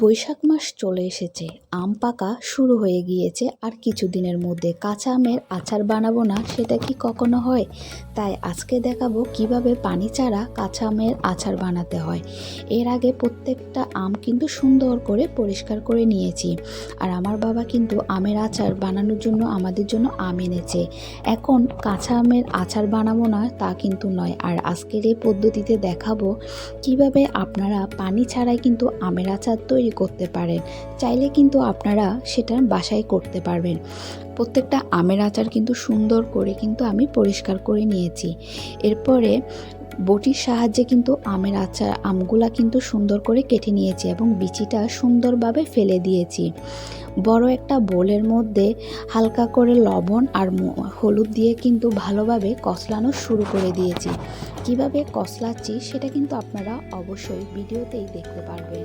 বৈশাখ মাস চলে এসেছে। আম পাকা শুরু হয়ে গিয়েছে আর কিছুদিনের মধ্যে কাঁচা আমের আচার বানাবো না, সেটা কি কখনো হয়? তাই আজকে দেখাবো কীভাবে পানি ছাড়া কাঁচা আমের আচার বানাতে হয়। এর আগে প্রত্যেকটা আম কিন্তু সুন্দর করে পরিষ্কার করে নিয়েছি আর আমার বাবা কিন্তু আমের আচার বানানোর জন্য আমাদের জন্য আম এনেছে। এখন কাঁচা আমের আচার বানাবো না, তা কিন্তু নয়। আর আজকের এই পদ্ধতিতে দেখাবো কীভাবে আপনারা পানি ছাড়াই কিন্তু আমের আচার তৈরি করতে পারেন। চাইলে কিন্তু আপনারা সেটা বাসায় করতে পারবেন। প্রত্যেকটা আমের আচার কিন্তু সুন্দর করে কিন্তু আমি পরিষ্কার করে নিয়েছি। এরপরে বটির সাহায্যে কিন্তু আমের আচার, আমগুলা কিন্তু সুন্দর করে কেটে নিয়েছি এবং বিচিটা সুন্দরভাবে ফেলে দিয়েছি। বড় একটা বোলের মধ্যে হালকা করে লবণ আর হলুদ দিয়ে কিন্তু ভালোভাবে কষলানো শুরু করে দিয়েছি। কীভাবে কষলাচ্ছি সেটা কিন্তু আপনারা অবশ্যই ভিডিওতেই দেখতে পারবেন।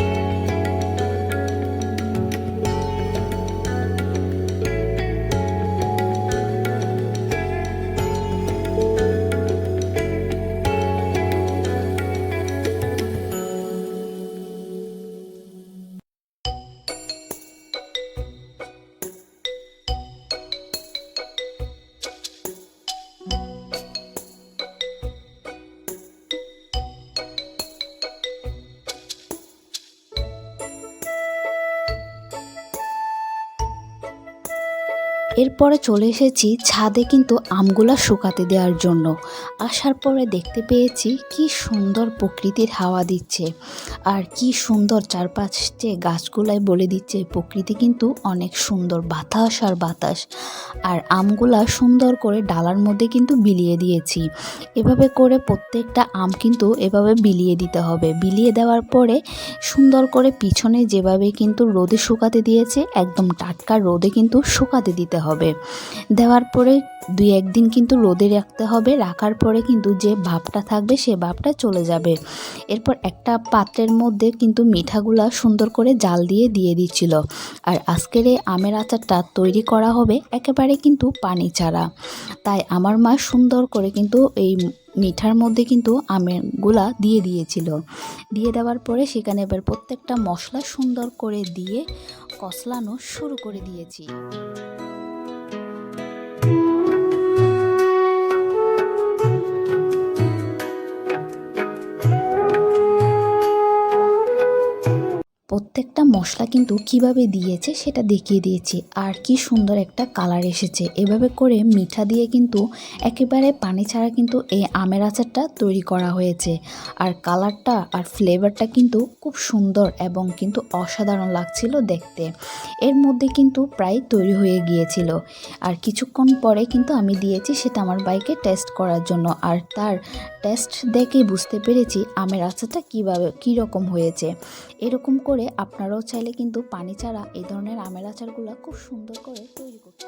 এরপরে চলে এসেছি ছাদে কিন্তু আমগুলা শুকাতে দেওয়ার জন্য। আসার পরে দেখতে পেয়েছি কি সুন্দর প্রকৃতির হাওয়া দিচ্ছে। আর কি সুন্দর চারপাশে গাছগুলাই বলে দিচ্ছে, প্রকৃতি কিন্তু অনেক সুন্দর বাতাস আর বাতাস। আর আমগুলা সুন্দর করে ডালার মধ্যে কিন্তু বিলিয়ে দিয়েছি। এভাবে করে প্রত্যেকটা আম কিন্তু এভাবে বিলিয়ে দিতে হবে। বিলিয়ে দেওয়ার পরে সুন্দর করে পিছনে যেভাবে কিন্তু রোদে শুকাতে দিয়েছে, একদম টাটকা রোদে কিন্তু শুকাতে দিতে হবে। দেওয়ার পরে দুই একদিন কিন্তু রোদে রাখতে হবে। রাখার পরে কিন্তু যে ভাবটা থাকবে, সে ভাবটা চলে যাবে। এরপর একটা পাত্রের মধ্যে কিন্তু মিঠাগুলা সুন্দর করে জাল দিয়ে দিয়ে দিচ্ছিল। আর আজকের এই আমের আচারটা তৈরি করা হবে একেবারে কিন্তু পানি ছাড়া। তাই আমার মা সুন্দর করে কিন্তু এই মিঠার মধ্যে কিন্তু আমেরগুলা দিয়ে দিয়েছিল। দিয়ে দেওয়ার পরে সেখানে এবার প্রত্যেকটা মশলা সুন্দর করে দিয়ে কসলানো শুরু করে দিয়েছি। মশলা কিন্তু কীভাবে দিয়েছে সেটা দেখিয়ে দিয়েছি। আর কি সুন্দর একটা কালার এসেছে। এভাবে করে মিঠা দিয়ে কিন্তু একেবারে পানি ছাড়া কিন্তু এই আমের আচারটা তৈরি করা হয়েছে। আর কালারটা আর ফ্লেভারটা কিন্তু খুব সুন্দর এবং কিন্তু অসাধারণ লাগছিল দেখতে। এর মধ্যে কিন্তু প্রায় তৈরি হয়ে গিয়েছিল। আর কিছুক্ষণ পরে কিন্তু আমি দিয়েছি সেটা আমার বাইকে টেস্ট করার জন্য। আর তার টেস্ট দেখে বুঝতে পেরেছি আমের আচারটা কীভাবে, কীরকম হয়েছে। এরকম করে আপনারাও চাইলে কিন্তু পানি ছাড়া এই ধরনের আমের আচারগুলো খুব সুন্দর করে তৈরি করতে